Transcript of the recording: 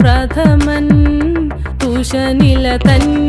प्रथमन् तुषनिलतन्